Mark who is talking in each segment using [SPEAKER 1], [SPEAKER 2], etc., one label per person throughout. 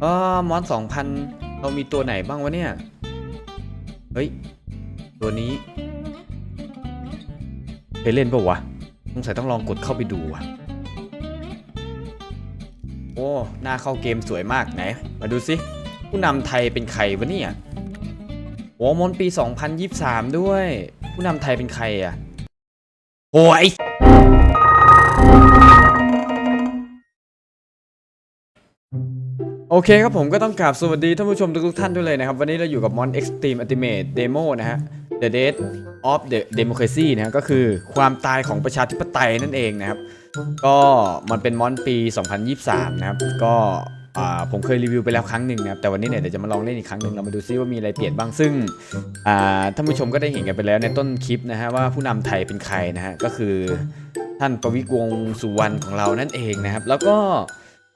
[SPEAKER 1] เออมอนสองพันเรามีตัวไหนบ้างวะเนี่ย เฮ้ย ตัวนี้เคยเล่นปะวะสงสัยต้องลองกดเข้าไปดูว่ะโอ้ หน้าเข้าเกมสวยมากไหน มาดูสิ ผู้นำไทยเป็นใครวะเนี่ยโอ้มอนปี 2023 ด้วย ผู้นำไทยเป็นใครอะโอ้ย โอเคครับผมก็ต้องกราบสวัสดีท่านผู้ชมทุกๆท่านด้วยเลยนะครับ วันนี้เราอยู่กับ Mon Extreme Ultimate Demo นะฮะ The Death of the Democracy นะฮะก็คือความตายของประชาธิปไตยนั่นเองนะครับ ก็มันเป็นมอนปี 2023 นะครับ ก็ผมเคยรีวิวไปแล้วครั้งหนึ่งนะครับ แต่วันนี้เนี่ยเดี๋ยวจะมาลองเล่นอีกครั้งหนึ่งเรามาดูซิว่ามีอะไรเปลี่ยนบ้างซึ่งท่านผู้ชมก็ได้เห็นกันไปแล้วในต้นคลิปนะฮะว่าผู้นำไทยเป็นใครนะฮะก็คือท่านประวิตรวงสุวรรณของเรานั่นเองนะครับ แล้วก็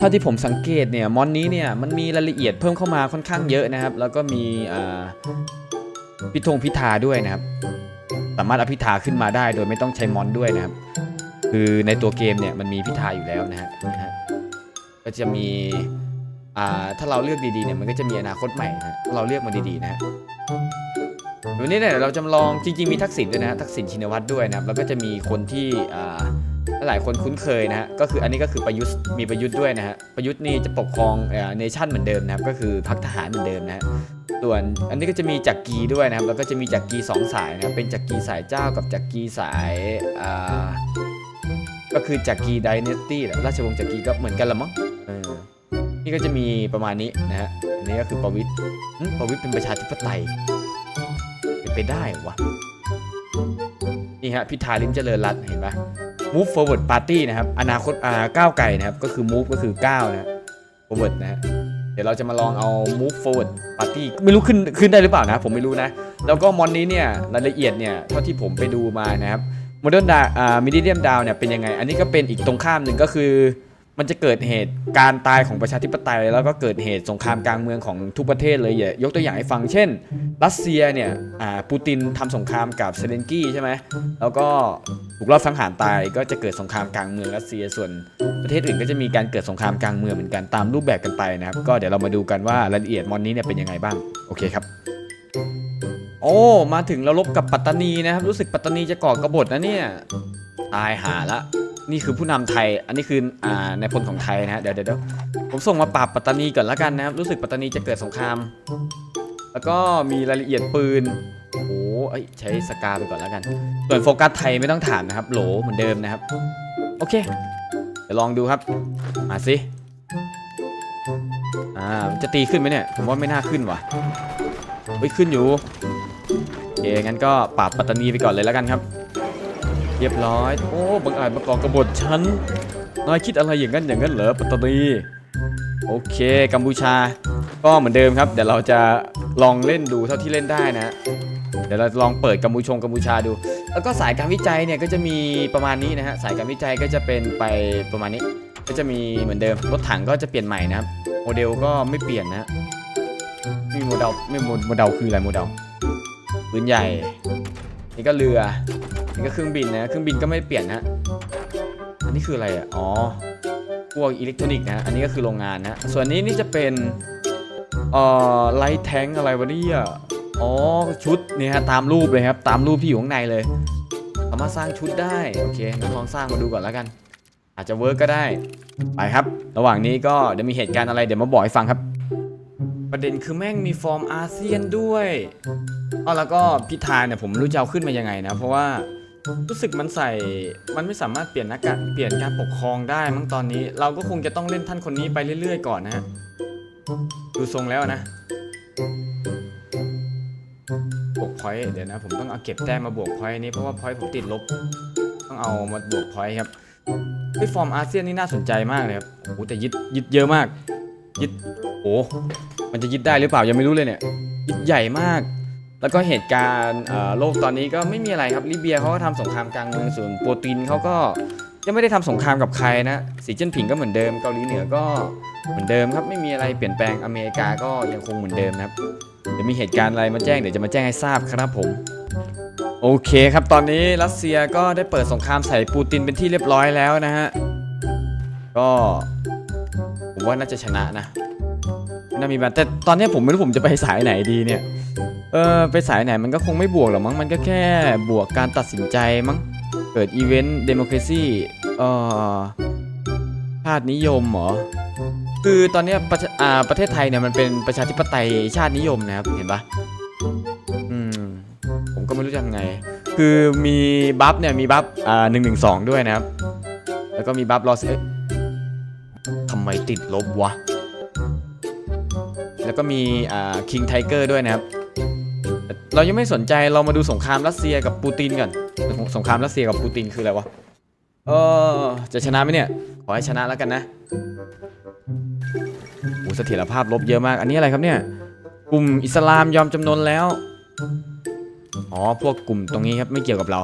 [SPEAKER 1] เท่าที่ผมสังเกตเนี่ยมอนนี้เนี่ยมันมีรายละเอียดเพิ่มเข้ามาค่อนข้างเยอะนะครับ แล้วก็มีพิธงพิธาด้วยนะครับ สามารถอภิธาขึ้นมาได้โดยไม่ต้องใช้มอนด้วยนะครับ คือในตัวเกมเนี่ยมันมีพิธาอยู่แล้วนะฮะก็จะมีถ้าเราเลือกดีๆเนี่ยมันก็จะมีอนาคตใหม่นะถ้าเราเลือกมาดีๆนะฮะวันนี้เนี่ยเราจะมาลองจริงๆมีทักษิณด้วยนะทักษิณชินวัตรด้วยนะครับแล้วก็จะมีคนที่หลายคนคุ้นเคยนะฮะก็คืออันนี้ก็คือประยุทธ์มีประยุทธ์ด้วยนะฮะประยุทธ์นี่จะปกครองเนชั่นเหมือนเดิมนะครับก็คือพรรคทหารเหมือนเดิมนะฮะส่วนอันนี้ก็จะมีจักรีด้วยนะครับแล้วก็จะมีจักรีสองสายนะครับเป็นจักรีสายเจ้ากับจักรีสายอ่าก็คือจักรีไดเนสตี้ราชวงศ์จักรีก็เหมือนกันละมั้งเออนี่ก็จะมีประมาณนี้นะฮะอันนี้ก็คือประวิทย์ประวิทย์เป็นประชาธิปไตยเป็นไปได้วะนี่ฮะพิธาลิมเจริญรัตน์เห็นปะ move forward party นะครับ อนาคตอ่าก้าวไกลนะครับ ก็คือ move ก็คือก้าวนะ forward นะฮะเดี๋ยวเราจะมาลองเอา move forward party ไม่รู้ขึ้นขึ้นได้หรือเปล่านะ ผมไม่รู้นะ แล้วก็มอนนี้เนี่ยรายละเอียดเนี่ยเท่าที่ผมไปดูมานะครับ modern da อ่า medium down เนี่ยเป็นยังไง อันนี้ก็เป็นอีกตรงข้ามหนึ่งก็คือ มันจะเกิดเหตุการตายของประชาธิปไตย แล้วก็เกิดเหตุสงครามกลางเมืองของทุกประเทศเลยอย่ายกตัวอย่างให้ฟังเช่น รัสเซียเนี่ยอ่าปูตินทำสงครามกับเซเลนกี้ใช่ไหมแล้วก็ถูกรอบสังหารตายก็จะเกิดสงครามกลางเมืองรัสเซียส่วนประเทศอื่นก็จะมีการเกิดสงครามกลางเมืองเหมือนกันตามรูปแบบกันไปนะครับก็เดี๋ยวเรามาดูกันว่ารายละเอียดมอนนี้เนี่ยเป็นยังไงบ้างโอเคครับโอ้มาถึงเราลบกับปัตตานีนะครับรู้สึกปัตตานีจะก่อกระบฏนะเนี่ยตายหาละนี่คือผู้นำไทย อันนี้คืออ่าในพลของไทยนะฮะเดี๋ยวเดี๋ยวเดี๋ยวผมส่งมาปราบปัตตานีก่อนละกันนะครับ รู้สึกปัตตานีจะเกิดสงคราม แล้วก็มีรายละเอียดปืน โอ้โหเอ้ยใช้สกาไปก่อนแล้วกัน ส่วนโฟกัสไทยไม่ต้องถามนะครับ โหลเหมือนเดิมนะครับ โอเค เดี๋ยวลองดูครับ มาสิ อ่า จะตีขึ้นไหมเนี่ย ผมว่าไม่น่าขึ้นว่ะเฮ้ยขึ้นอยู่โอเคงั้นก็ปราบปัตตานีไปก่อนเลยแล้วกันครับ เรียบร้อย โอ้บังอาจมาก่อกบฏฉัน นายคิดอะไรอย่างนั้นอย่างนั้นเหรอปัตตานีโอเค กัมพูชา ก็เหมือนเดิมครับ เดี๋ยวเราจะลองเล่นดูเท่าที่เล่นได้นะ เดี๋ยวเราลองเปิดกัมพูชงกัมพูชาดู แล้วก็สายการวิจัยเนี่ยก็จะมีประมาณนี้นะฮะ สายการวิจัยก็จะเป็นไปประมาณนี้ ก็จะมีเหมือนเดิม รถถังก็จะเปลี่ยนใหม่นะครับ โมเดลก็ไม่เปลี่ยนนะมมีโมเดลไม่โมโมเดลคืออะไรโมเดลปืนใหญ่ นี่ก็เรือ นี่ก็เครื่องบินนะ เครื่องบินก็ไม่เปลี่ยนนะอันนี้คืออะไรอะ อ๋อ พวกอิเล็กทรอนิกส์นะ อันนี้ก็คือโรงงานนะ ส่วนนี้นี่จะเป็น เอ่อ ไลท์แทงอะไรวะเนี่ย อ๋อ ชุดนี่ฮะ ตามรูปเลยครับ ตามรูปที่อยู่ข้างในเลย สามารถสร้างชุดได้ โอเคงั้นลองสร้างมาดูก่อนแล้วกัน อาจจะเวิร์กก็ได้ ไปครับ ระหว่างนี้ก็เดี๋ยวมีเหตุการณ์อะไรเดี๋ยวมาบอกให้ฟังครับประเด็นคือแม่งมีฟอร์มอาเซียนด้วย เอาแล้วก็พิธาเนี่ยผมรู้จะเอาขึ้นมายังไงนะ เพราะว่า รู้สึกมันใส่ มันไม่สามารถเปลี่ยนนัการเปลี่ยนการปกครองได้มั้งตอนนี้ เราก็คงจะต้องเล่นท่านคนนี้ไปเรื่อย ๆ ก่อนนะฮะ ดูทรงแล้วนะบวกพอยต์เดี๋ยวนะ ผมต้องเอาเก็บแต้มมาบวกพอยต์นี้เพราะว่าพอยต์ผมติดลบ ต้องเอามาบวกพอยต์ครับเฮ้ยฟอร์มอาเซียนนี่น่าสนใจมากเลยครับโอ้แต่ยึดยึดเยอะมาก ยึดโอ้มันจะยึดได้หรือเปล่ายังไม่รู้เลยเนี่ยยึดใหญ่มาก แล้วก็เหตุการณ์เอ่อโลกตอนนี้ก็ไม่มีอะไรครับลิเบียเขาก็ทำสงครามกลางเมืองส่วนโปรตีนเขาก็ยังไม่ได้ทำสงครามกับใครนะสีจิ้นผิงก็เหมือนเดิมเกาหลีเหนือก็เหมือนเดิมครับไม่มีอะไรเปลี่ยนแปลงอเมริกาก็ยังคงเหมือนเดิมนะครับเดี๋ยวมีเหตุการณ์อะไรมาแจ้งเดี๋ยวจะมาแจ้งให้ทราบครับผมโอเคครับตอนนี้รัสเซียก็ได้เปิดสงครามใส่ปูตินเป็นที่เรียบร้อยแล้วนะฮะก็ผมว่าน่าจะชนะนะน่ามีบ้านแต่ตอนเนี้ยผมไม่รู้ผมจะไปสายไหนดีเนี่ย เออไปสายไหนมันก็คงไม่บวกหรอกมั้งมันก็แค่บวกการตัดสินใจมั้งเกิดอีเวนต์เดโม c r a ซีเอ่อชาตินิยมเหรอคือตอนนี้ประอ่าประเทศไทยเนี่ยมันเป็นประชาธิปไตยชาตินิยมนะครับเห็นปะอืมผมก็ไม่รู้จะทำไง คือมีบัฟเนี่ยมีบัฟอ่าหนึ่งหนึ่งสองด้วยนะครับ แล้วก็มีบัฟลอสเอ๊ะทำไมติดลบวะ แล้วก็มีอ่าคิงไทเกอร์ด้วยนะครับ เรายังไม่สนใจเรามาดูสงครามรัสเซียกับปูตินก่อนสงครามรัสเซียกับปูตินคืออะไรวะเออจะชนะไหมเนี่ย ขอให้ชนะแล้วกันนะโอ้เสถียรภาพลบเยอะมาก อันนี้อะไรครับเนี่ย กลุ่มอิสลามยอมจำนนแล้ว อ๋อ พวกกลุ่มตรงนี้ครับไม่เกี่ยวกับเรา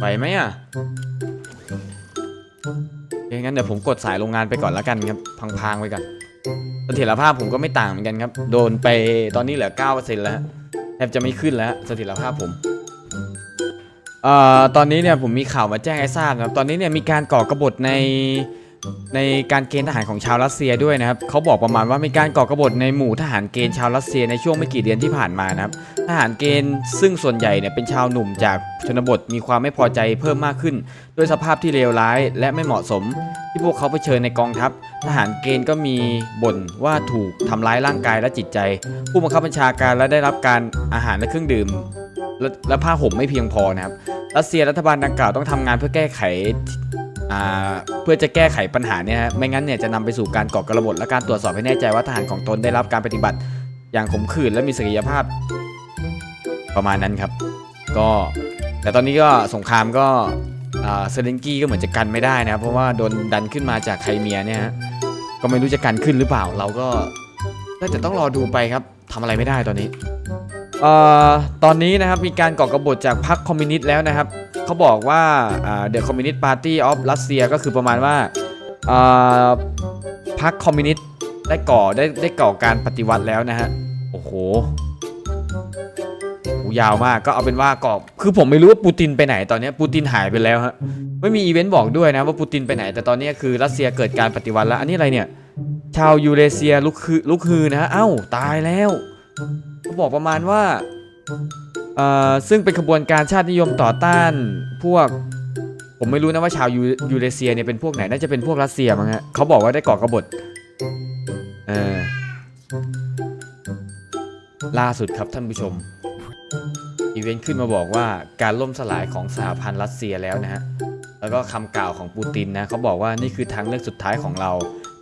[SPEAKER 1] ไปไหมอะโอเคงั้นเดี๋ยวผมกดสายโรงงานไปก่อนแล้วกันครับ พังๆไปก่อน เสถียรภาพผมก็ไม่ต่างเหมือนกันครับ โดนไปตอนนี้เหลือ 9%แล้วแทบจะไม่ขึ้นแล้วเสถียรภาพผมเอ่อตอนนี้เนี่ยผมมีข่าวมาแจ้งให้ทราบครับ ตอนนี้เนี่ยมีการก่อกบฏใน ในการเกณฑ์ทหารของชาวรัสเซียด้วยนะครับเขาบอกประมาณว่ามีการก่อกบฏในหมู่ทหารเกณฑ์ชาวรัสเซียในช่วงไม่กี่เดือนที่ผ่านมานะครับทหารเกณฑ์ซึ่งส่วนใหญ่เนี่ยเป็นชาวหนุ่มจากชนบทมีความไม่พอใจเพิ่มมากขึ้น ด้วยสภาพที่เลวร้ายและไม่เหมาะสม ที่พวกเขาเผชิญในกองทัพ ทหารเกณฑ์ก็มีบ่นว่าถูกทำร้ายร่างกายและจิตใจ ผู้บังคับบัญชาการและได้รับการอาหารและเครื่องดื่มและผ้าห่มไม่เพียงพอนะครับรัสเซียรัฐบาลดังกล่าวต้องทำงานเพื่อแก้ไข เพื่อจะแก้ไขปัญหาเนี่ยฮะไม่งั้นเนี่ยจะนำไปสู่การก่อกระบฏและการตรวจสอบให้แน่ใจว่าทหารของตนได้รับการปฏิบัติ อย่างขมขื่นและมีศักยภาพ ประมาณนั้นครับ ก็ แต่ตอนนี้ก็สงครามก็เซเลนกี้ก็เหมือนจะกันไม่ได้นะครับเพราะว่าโดนดันขึ้นมาจากไครเมียเนี่ยฮะก็ไม่รู้จะกันขึ้นหรือเปล่า เราก็น่าจะต้องรอดูไปครับทำอะไรไม่ได้ตอนนี้ออตอนนี้นะครับมีการก่อกบฏจากพรรคคอมมิวนิสต์แล้วนะครับ เขาบอกว่าเดอะคอมมิวนิสต์ปาร์ตี้ออฟรัสเซียก็คือประมาณว่าพรรคคอมมิวนิสต์ได้ก่อได้ได้ก่อการปฏิวัติแล้วนะฮะ โอ้โหยาวมากก็เอาเป็นว่าก่อคือผมไม่รู้ว่าปูตินไปไหนตอนนี้ปูตินหายไปแล้วฮะไม่มีอีเวนต์บอกด้วยนะว่าปูตินไปไหน แต่ตอนนี้คือรัสเซียเกิดการปฏิวัติแล้ว อันนี้อะไรเนี่ย ชาวยูเรเซียลุกคือลุกฮือนะฮะเอ้าตายแล้วเขาบอกประมาณว่า เอ่อซึ่งเป็นขบวนการชาตินิยมต่อต้านพวก ผมไม่รู้นะว่าชาวยูยูเรเซียเนี่ยเป็นพวกไหนน่าจะเป็นพวกรัสเซียมั้งฮะเขาบอกว่าได้ก่อกบฏเออล่าสุดครับท่านผู้ชม อีเวนต์ขึ้นมาบอกว่าการล่มสลายของสหพันธ์รัสเซียแล้วนะฮะ แล้วก็คำกล่าวของปูตินนะเขาบอกว่านี่คือทางเลือกสุดท้ายของเรา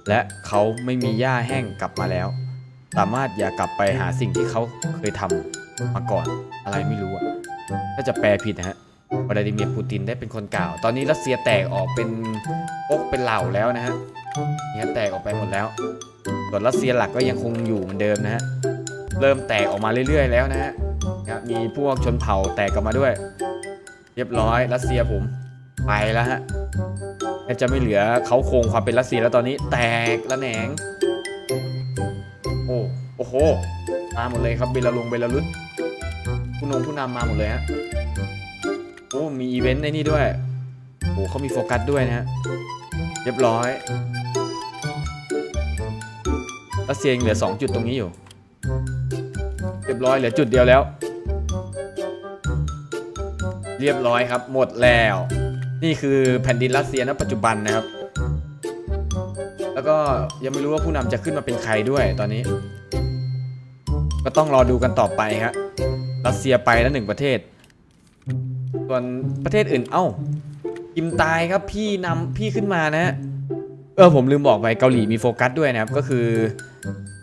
[SPEAKER 1] และเขาไม่มีหญ้าแห้งกลับมาแล้ว สามารถอย่ากลับไปหาสิ่งที่เขาเคยทำ มาก่อนอะไรไม่รู้อะถ้าจะแปลผิดนะฮะวลาดิเมียร์ปูตินได้เป็นคนกล่าว ตอนนี้รัสเซียแตกออกเป็นพกเป็นเหล่าแล้วนะฮะเนี่ยแตกออกไปหมดแล้วส่วนรัสเซียหลักก็ยังคงอยู่เหมือนเดิมนะฮะ เริ่มแตกออกมาเรื่อยๆแล้วนะฮะ มีพวกชนเผ่าแตกกลับมาด้วย เรียบร้อยรัสเซียผมไปแล้วฮะแทบจะไม่เหลือเขาโครงความเป็นรัสเซียแล้วตอนนี้แตกละแหนง โอ้โอ้โห มาหมดเลยครับเบลาลงเบลารุสผู้นงผู้นำมาหมดเลยฮะโอ้มีอีเวนต์ในนี่ด้วยโอ้เขามีโฟกัสด้วยนะฮะเรียบร้อยรัสเซียยังเหลือ 2 จุดตรงนี้อยู่ เรียบร้อยเหลือจุดเดียวแล้ว เรียบร้อยครับ หมดแล้ว นี่คือแผ่นดินรัสเซียณปัจจุบันนะครับ แล้วก็ยังไม่รู้ว่าผู้นำจะขึ้นมาเป็นใครด้วยตอนนี้ ก็ต้องรอดูกันต่อไปครับรัสเซียไปแล้วหนึ่งประเทศ ส่วนประเทศอื่นเอ้าคิมตายครับพี่นำพี่ขึ้นมานะเออผมลืมบอกไปเกาหลีมีโฟกัสด้วยนะครับก็คือ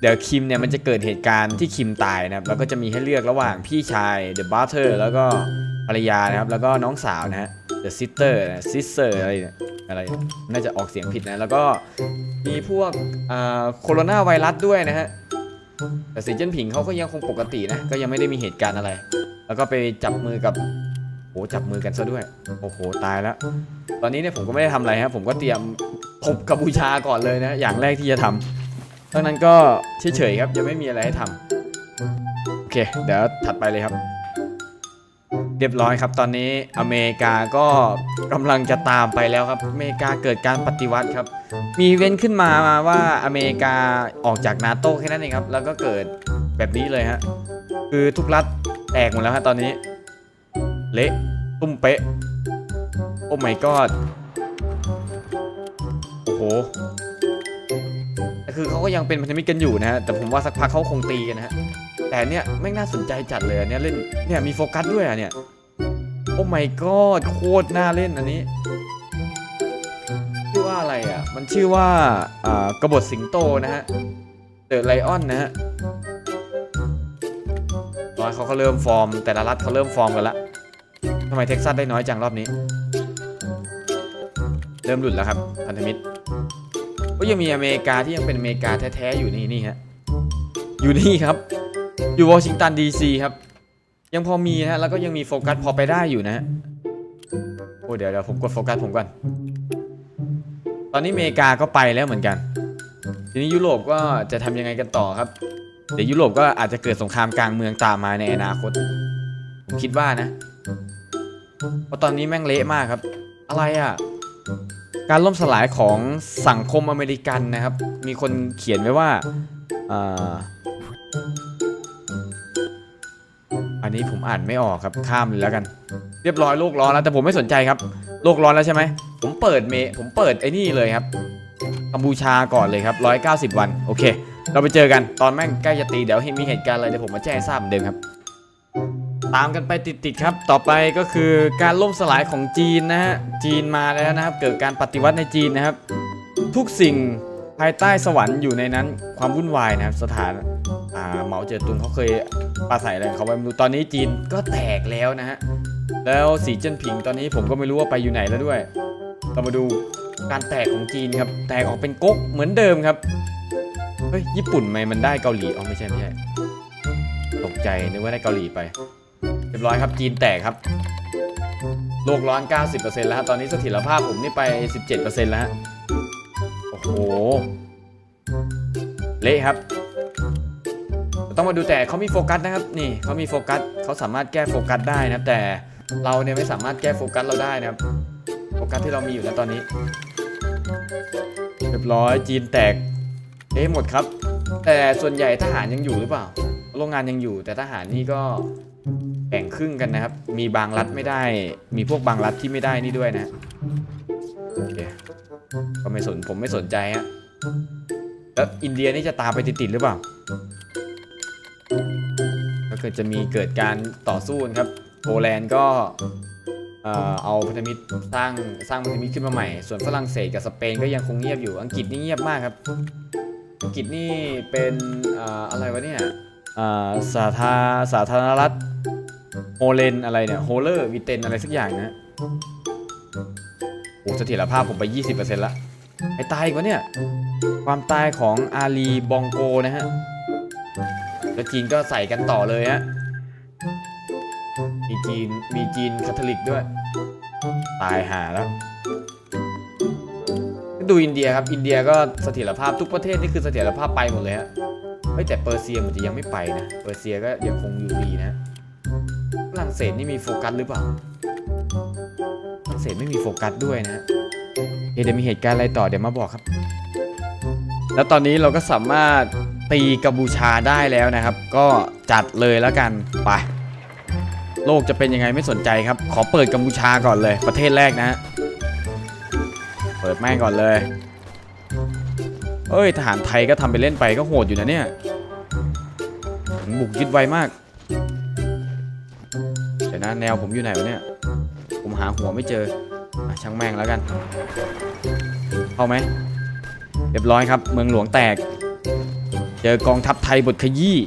[SPEAKER 1] เดี๋ยวคิมเนี่ยมันจะเกิดเหตุการณ์ที่คิมตายนะครับแล้วก็จะมีให้เลือกระหว่างพี่ชาย The Butter แล้วก็ภรรยานะครับ แล้วก็น้องสาวนะฮะ The Sister นะ Sister อะไรเนี่ยอะไรเนี่ยน่าจะออกเสียงผิดนะ แล้วก็มีพวกอ่าโคโรนาไวรัสด้วยนะฮะ แต่สีเจิ้นผิงเขาก็ยังคงปกตินะ ก็ยังไม่ได้มีเหตุการณ์อะไร แล้วก็ไปจับมือกับโหจับมือกันซะด้วย โอ้โห ตายแล้ว ตอนนี้เนี่ยผมก็ไม่ได้ทำอะไรครับผมก็เตรียมพบกับบูชาก่อนเลยนะ อย่างแรกที่จะทำดังนั้นก็เฉยๆครับยังไม่มีอะไรให้ทำโอเค เดี๋ยวถัดไปเลยครับ เรียบร้อยครับ ตอนนี้อเมริกาก็กำลังจะตามไปแล้วครับ อเมริกาเกิดการปฏิวัติครับ มีเว้นขึ้นมาว่าอเมริกาออกจากนาโต้แค่นั้นเองครับ แล้วก็เกิดแบบนี้เลยฮะ คือทุกรัฐแตกหมดแล้วฮะตอนนี้ เละตุ้มเป๊ะ โอ้ my god โอ้โห คือเขาก็ยังเป็นพันธมิตรกันอยู่นะฮะ แต่ผมว่าสักพักเขาคงตีกันนะฮะ แต่เนี่ยไม่น่าสนใจจัดเลยอันเนี่ยเล่น เนี่ยมีโฟกัสด้วยอะเนี่ย โอ้ my god โคตรน่าเล่นอันนี้ ชื่อว่าอะไรอะ มันชื่อว่าอ่ากบฏสิงโตนะฮะ เดอะไลออนนะฮะร้อยเขาก็เริ่มฟอร์ม แต่ละรัฐเขาเริ่มฟอร์มกันละทำไมเท็กซัสได้น้อยจังรอบนี้ เริ่มหลุดแล้วครับพันธมิตร ก็ยังมีอเมริกาที่ยังเป็นอเมริกาแท้ๆอยู่นี่นี่ฮะอยู่นี่ครับ อยู่วอชิงตันดีซีครับ ยังพอมีนะฮะแล้วก็ยังมีโฟกัสพอไปได้อยู่นะฮะโอ้เดี๋ยวเดี๋ยวผมกดโฟกัสผมก่อนตอนนี้อเมริกาก็ไปแล้วเหมือนกัน ทีนี้ยุโรปก็จะทำยังไงกันต่อครับ เดี๋ยวยุโรปก็อาจจะเกิดสงครามกลางเมืองตามมาในอนาคตผมคิดว่านะเพราะตอนนี้แม่งเละมากครับ อะไรอะ การล่มสลายของสังคมอเมริกันนะครับ มีคนเขียนไว้ว่าอันนี้ผมอ่านไม่ออกครับข้ามเลยแล้วกัน เรียบร้อยโลกร้อนแล้วแต่ผมไม่สนใจครับ โลกร้อนแล้วใช่ไหมผมเปิดเมผมเปิดไอ้นี่เลยครับกัมพูชาก่อนเลยครับ 190 วัน โอเค เราไปเจอกันตอนแม่งใกล้จะตี เดี๋ยวมีเหตุการณ์อะไรเดี๋ยวผมมาแจ้งทราบเหมือนเดิมครับ ตามกันไปติดๆครับ ต่อไปก็คือการล่มสลายของจีนนะฮะ จีนมาแล้วนะครับ เกิดการปฏิวัติในจีนนะครับ ทุกสิ่งภายใต้สวรรค์อยู่ในนั้นความวุ่นวายนะครับสถานเหมาเจ๋อตุงเขาเคยปราศัยอะไรเขาไว้ไม่รู้ตอนนี้จีนก็แตกแล้วนะฮะแล้วสีเจิ้นผิงตอนนี้ผมก็ไม่รู้ว่าไปอยู่ไหนแล้วด้วยเรามาดูการแตกของจีนครับ แตกออกเป็นก๊กเหมือนเดิมครับเฮ้ยญี่ปุ่นไหมมันได้เกาหลีอ๋อไม่ใช่ไม่ใช่ตกใจนึกว่าได้เกาหลีไป เรียบร้อยครับจีนแตกครับ โลกร้อน 90%แล้วฮะตอนนี้เสถียรภาพผมนี่ไป 17%แล้วฮะโอ้โห เละครับ ต้องมาดูแต่เขามีโฟกัสนะครับ นี่เขามีโฟกัสเขาสามารถแก้โฟกัสได้นะแต่เราเนี่ยไม่สามารถแก้โฟกัสเราได้นะครับ โฟกัสที่เรามีอยู่นะตอนนี้ เรียบร้อยจีนแตกเอ๊ะหมดครับ แต่ส่วนใหญ่ทหารยังอยู่หรือเปล่า โรงงานยังอยู่แต่ทหารนี่ก็ แบ่งครึ่งกันนะครับ มีบางรัฐไม่ได้ มีพวกบางรัฐที่ไม่ได้นี่ด้วยนะโอเคก็ไม่สนผมไม่สนใจฮะแล้วอินเดียนี่จะตามไปติดๆหรือเปล่า ก็เกิดจะมีเกิดการต่อสู้ครับ โปแลนด์ก็เอาพันธมิตรสร้างสร้างพันธมิตรขึ้นมาใหม่ ส่วนฝรั่งเศสกับสเปนก็ยังคงเงียบอยู่ อังกฤษนี่เงียบมากครับ อังกฤษนี่เป็นออะไรวะเนี่ยอ่าสาธาสาธารณรัฐ โฮเลนอะไรเนี่ย โฮเลอร์วิเตนอะไรสักอย่างนะโอ้เสถียรภาพผมไป 20%ละไอตายอีกวะเนี่ย ความตายของอาลีบองโกนะฮะ แล้วจีนก็ใส่กันต่อเลยฮะ มีจีน มีจีนคาทอลิกด้วย ตายหาแล้วดูอินเดียครับ อินเดียก็เสถียรภาพทุกประเทศนี่คือเสถียรภาพไปหมดเลยฮะ เฮ้ยแต่เปอร์เซียมันจะยังไม่ไปนะ เปอร์เซียก็ยังคงอยู่ดีนะ ฝรั่งเศสนี่มีโฟกัสหรือเปล่าฝรั่งเศสไม่มีโฟกัสด้วยนะเดี๋ยวมีเหตุการณ์อะไรต่อเดี๋ยวมาบอกครับ แล้วตอนนี้เราก็สามารถตีกัมพูชาได้แล้วนะครับ ก็จัดเลยแล้วกันไปโลกจะเป็นยังไงไม่สนใจครับ ขอเปิดกัมพูชาก่อนเลย ประเทศแรกนะ เปิดแม่งก่อนเลยเอ้ยทหารไทยก็ทำไปเล่นไปก็โหดอยู่นะเนี่ยบุกยึดไวมาก ยวนะแนวผมอยู่ไหนวะเนี่ย ผมหาหัวไม่เจออช่างแม่งแล้วกัน เข้าไหมเรียบร้อยครับ เมืองหลวงแตก เจอกองทัพไทยบทขยี้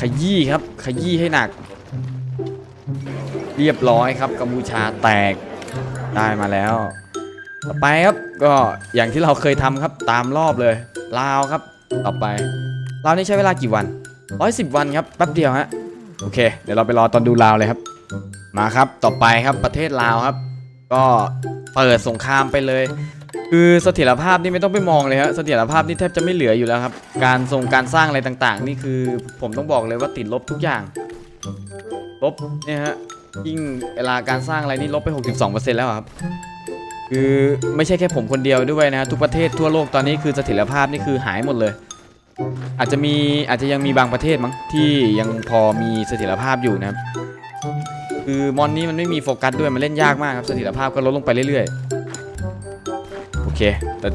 [SPEAKER 1] ขยี้ครับ ขยี้ให้หนัก เรียบร้อยครับ กัมพูชาแตก ได้มาแล้ว ต่อไปครับก็อย่างที่เราเคยทำครับตามรอบเลย ลาวครับ ต่อไป ลาวนี่ใช้เวลากี่วัน 110 วันครับ แป๊บเดียวฮะ โอเค เดี๋ยวเราไปรอตอนดูลาวเลยครับ มาครับ ต่อไปครับประเทศลาวครับ ก็เปิดสงครามไปเลย คือเสถียรภาพนี่ไม่ต้องไปมองเลยฮะเสถียรภาพนี่แทบจะไม่เหลืออยู่แล้วครับ การทรงการสร้างอะไรต่างๆ นี่คือผมต้องบอกเลยว่าติดลบทุกอย่าง ลบเนี่ยฮะ ยิ่งเวลาการสร้างอะไรนี่ลบไป 62%แล้วครับคือไม่ใช่แค่ผมคนเดียวด้วยนะฮะทุกประเทศทั่วโลกตอนนี้คือเสถียรภาพนี่คือหายหมดเลย อาจจะมีอาจจะยังมีบางประเทศมั้งที่ยังพอมีเสถียรภาพอยู่นะครับคือมอนนี้มันไม่มีโฟกัสด้วยมันเล่นยากมากครับเสถียรภาพก็ลดลงไปเรื่อยๆโอเค แต่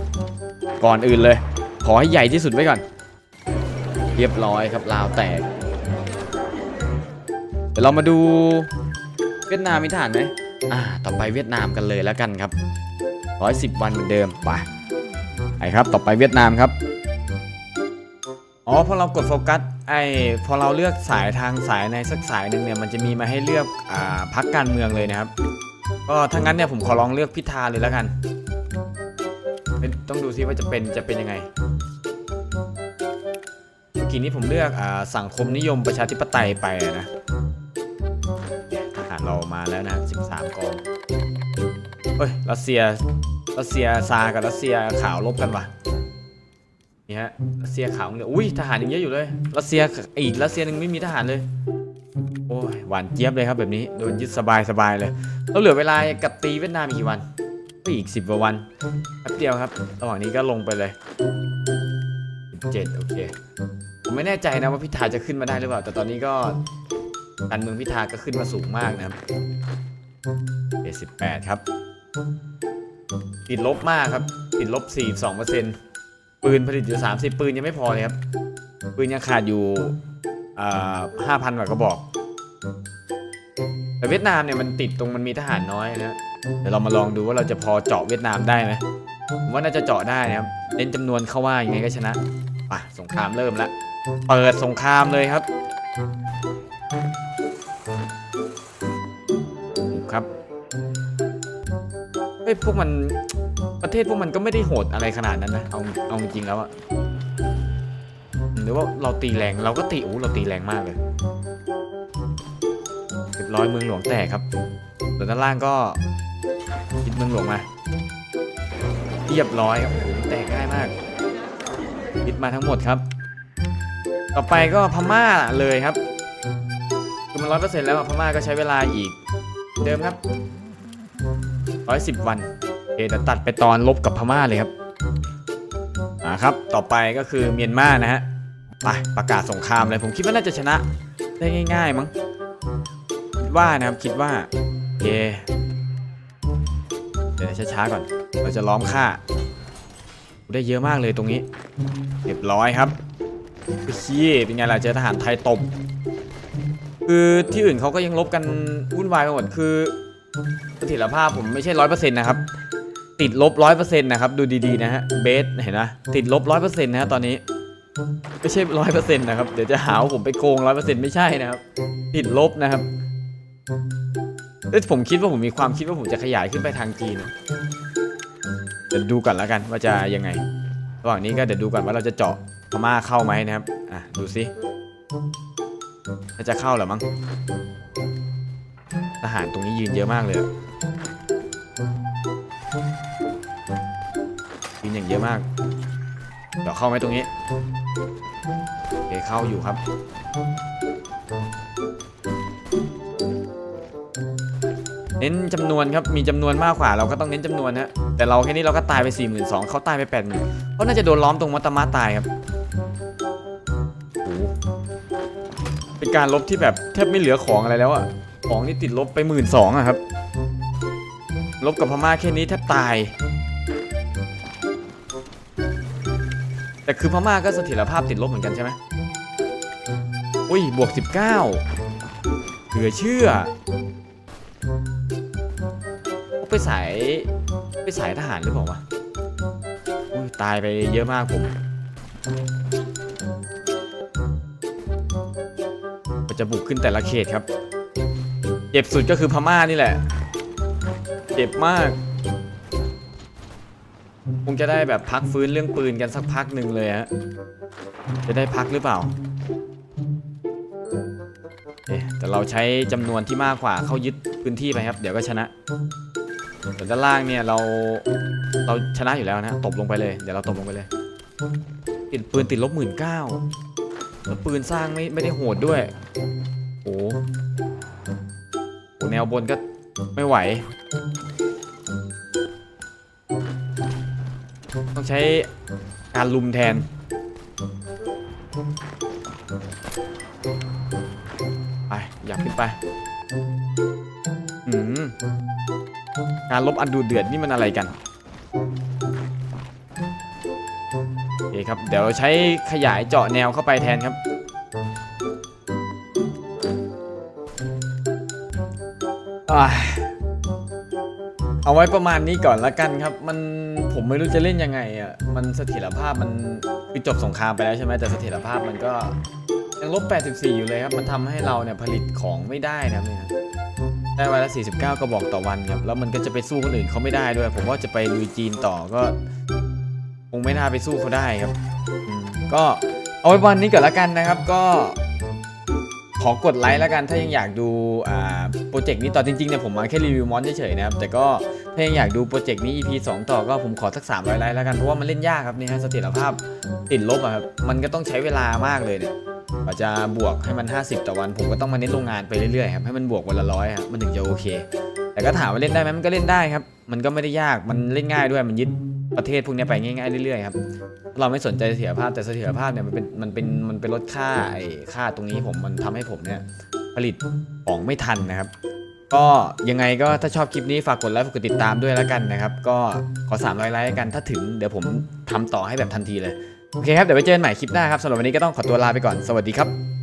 [SPEAKER 1] ก่อนอื่นเลย ขอให้ใหญ่ที่สุดไว้ก่อน เรียบร้อยครับลาวแตกเดี๋ยวเรามาดูเวียดนามมีทหารไหมอ่าต่อไปเวียดนามกันเลยแล้วกันครับร้อยสิบวันเหมือนเดิมไปไปครับต่อไปเวียดนามครับ อ๋อพอเรากดโฟกัสไอพอเราเลือกสายทางสายในสักสายหนึ่งเนี่ยมันจะมีมาให้เลือกอ่าพักการเมืองเลยนะครับ ก็ถ้างั้นเนี่ยผมขอลองเลือกพิธาเลยแล้วกันเป็นต้องดูซิว่าจะเป็นจะเป็นยังไงเมื่อกี้นี้ผมเลือกอ่าสังคมนิยมประชาธิปไตยไปอะนะทหารเรามาแล้วนะ13กองเฮ้ยรัสเซียรัสเซียซากับรัสเซียขาวลบกันว่ะ นี่ฮะรัสเซียขาวเนี่ยอุ้ยทหารยังเยอะอยู่เลยรัสเซียอีกรัสเซียหนึ่งไม่มีทหารเลยโอ้ยหวานเจี๊ยบเลยครับแบบนี้โดนยึดสบายสบายเลยแล้วเหลือเวลากับตีเวียดนามอีกกี่วันก็อีกสิบกว่าวันแป๊บเดียวครับ ระหว่างนี้ก็ลงไปเลยเจ็ดโอเคผมไม่แน่ใจนะว่าพิธาจะขึ้นมาได้หรือเปล่า แต่ตอนนี้ก็การเมืองพิธาก็ขึ้นมาสูงมากนะครับเอสิบแปดครับ ติดลบมากครับ ติดลบสี่สองเปอร์เซ็นต์ ปืนผลิตอยู่ 30 ปืนยังไม่พอเลยครับ ปืนยังขาดอยู่ห้าพันกว่ากระบอก แต่เวียดนามเนี่ยมันติดตรงมันมีทหารน้อยนะเดี๋ยวเรามาลองดูว่าเราจะพอเจาะเวียดนามได้ไหมผมว่าน่าจะเจาะได้นะครับเน้นจำนวนเข้าว่ายังไงก็ชนะไปสงครามเริ่มแล้วเปิดสงครามเลยครับครับเฮ้ยพวกมัน ประเทศพวกมันก็ไม่ได้โหดอะไรขนาดนั้นนะเอาเอาจริงแล้วอะหรือว่าเราตีแรงเราก็ตีอู้เราตีแรงมากเลยเรียบร้อยเมืองหลวงแตกครับส่วนด้านล่างก็ยึดเมืองหลวงมาเรียบร้อยครับโอ้โหแตกง่ายมากยึดมาทั้งหมดครับ ต่อไปก็พม่าเลยครับคือมันร้อยเปอร์เซ็นต์แล้วพม่าก็ใช้เวลาอีกเดิมครับร้อยสิบวัน เดี๋ยวตัดไปตอนลบกับพม่าเลยครับอ่าครับ ต่อไปก็คือเมียนมานะฮะไปประกาศสงครามเลยผมคิดว่าน่าจะชนะได้ง่าย ๆมั้งคิดว่านะครับคิดว่าโอเคเดี๋ยวช้าๆก่อน เราจะล้อมค่าได้เยอะมากเลยตรงนี้เรียบร้อยครับพี่เป็นไงล่ะเจอทหารไทยตบคือที่อื่นเขาก็ยังลบกันวุ่นวายไปหมดคือเสถียรภาพผมไม่ใช่ร้อยเปอร์เซ็นต์นะครับ ติดลบร้อยเปอร์เซ็นต์นะครับ ดูดีๆนะฮะเบสเห็นไหมติดลบร้อยเปอร์เซ็นต์นะฮะตอนนี้ ไม่ใช่ร้อยเปอร์เซ็นต์นะครับ เดี๋ยวจะหาว่าผมไปโกงร้อยเปอร์เซ็นต์ไม่ใช่นะครับ ติดลบนะครับเอ้ยผมคิดว่าผมมีความคิดว่าผมจะขยายขึ้นไปทางจีนอะเดี๋ยวดูก่อนแล้วกันว่าจะยังไง ระหว่างนี้ก็เดี๋ยวดูก่อนว่าเราจะเจาะพม่าเข้าไหมนะครับ อะดูสิน่าจะเข้าเหรอมั้ง ทหารตรงนี้ยืนเยอะมากเลยอะ เยอะมาก เดี๋ยวเข้าไหมตรงนี้โอเคเข้าอยู่ครับ เน้นจำนวนครับ มีจำนวนมากกว่าเราก็ต้องเน้นจำนวนฮะ แต่เราแค่นี้เราก็ตายไป 4 2 0 0 0เขาตายไป8 0 0 0 0เขาน่าจะโดนล้อมตรงมัตตมะตายครับ เป็นการลบที่แบบแทบไม่เหลือของอะไรแล้วอะของนี่ติดลบไปหมื่นสองอะครับ ลบกับพม่าแค่นี้แทบตาย แต่คือพม่าก็เสถียรภาพติดลบเหมือนกันใช่ไหมอุ้ยบวก 19เหลือเชื่อเขาไปสายไปสายทหารหรือเปล่าวะอุ้ยตายไปเยอะมากผมก็จะบุกขึ้นแต่ละเขตครับ เจ็บสุดก็คือพม่านี่แหละ เจ็บมาก คงจะได้แบบพักฟื้นเรื่องปืนกันสักพักหนึ่งเลยฮะ จะได้พักหรือเปล่าเอ๊ะแต่เราใช้จำนวนที่มากกว่าเข้ายึดพื้นที่ไปครับ เดี๋ยวก็ชนะส่วนด้านล่างเนี่ยเราเราชนะอยู่แล้วนะตบลงไปเลย เดี๋ยวเราตบลงไปเลย ติดปืนติดลบหมื่นเก้าแล้วปืนสร้างไม่ไม่ได้โหดด้วย โอ้แนวบนก็ไม่ไหว ต้องใช้การลุมแทน ไป อยากขึ้นไป อืมการลบอันดูเดือดนี่มันอะไรกันโอเคครับ เดี๋ยวใช้ขยายเจาะแนวเข้าไปแทนครับอ่าเอาไว้ประมาณนี้ก่อนละกันครับ มัน ผมไม่รู้จะเล่นยังไงอะ มันเสถียรภาพมันคือจบสงครามไปแล้วใช่ไหมแต่เสถียรภาพมันก็ยังลบ 84 อยู่เลยครับ มันทำให้เราเนี่ยผลิตของไม่ได้นะครับเนี่ยได้วันละ 49 กระบอกต่อวันครับ แล้วมันก็จะไปสู้คนอื่นเขาไม่ได้ด้วย ผมว่าจะไปลุยจีนต่อก็คงไม่น่าไปสู้เขาได้ครับ ก็เอาไว้วันนี้ก่อนละกันนะครับ ก็ ขอกดไลค์แล้วกันถ้ายังอยากดูโปรเจกต์นี้ต่อจริงๆเนี่ยผมมาแค่รีวิวมอนเฉยๆนะครับแต่ก็ถ้ายังอยากดูโปรเจกต์นี้ EP 2 ต่อก็ผมขอสัก 300 ไลค์แล้วกันเพราะว่ามันเล่นยากครับนี่ฮะเสถียรภาพติดลบอะครับมันก็ต้องใช้เวลามากเลยเนี่ยกว่าจะบวกให้มัน 50 ต่อวัน ผมก็ต้องมาเน้นโรงงานไปเรื่อยๆครับให้มันบวกวันละร้อยครับมันถึงจะโอเค แต่ก็ถามว่าเล่นได้ไหมมันก็เล่นได้ครับ มันก็ไม่ได้ยากมันเล่นง่ายด้วยมันยึด ประเทศพวกนี้ไปง่ายๆเรื่อยๆครับเราไม่สนใจเสถียรภาพแต่เสถียรภาพเนี่ยมันเป็นมันเป็นมันเป็นลดค่าไอ้ค่าตรงนี้ผมมันทำให้ผมเนี่ยผลิตของไม่ทันนะครับ ก็ยังไงก็ถ้าชอบคลิปนี้ฝากกดไลค์ฝากกดติดตามด้วยแล้วกันนะครับ ก็ขอ300ไลค์กันถ้าถึงเดี๋ยวผมทำต่อให้แบบทันทีเลยโอเคครับเดี๋ยวไปเจอกันใหม่คลิปหน้าครับสำหรับวันนี้ก็ต้องขอตัวลาไปก่อนสวัสดีครับ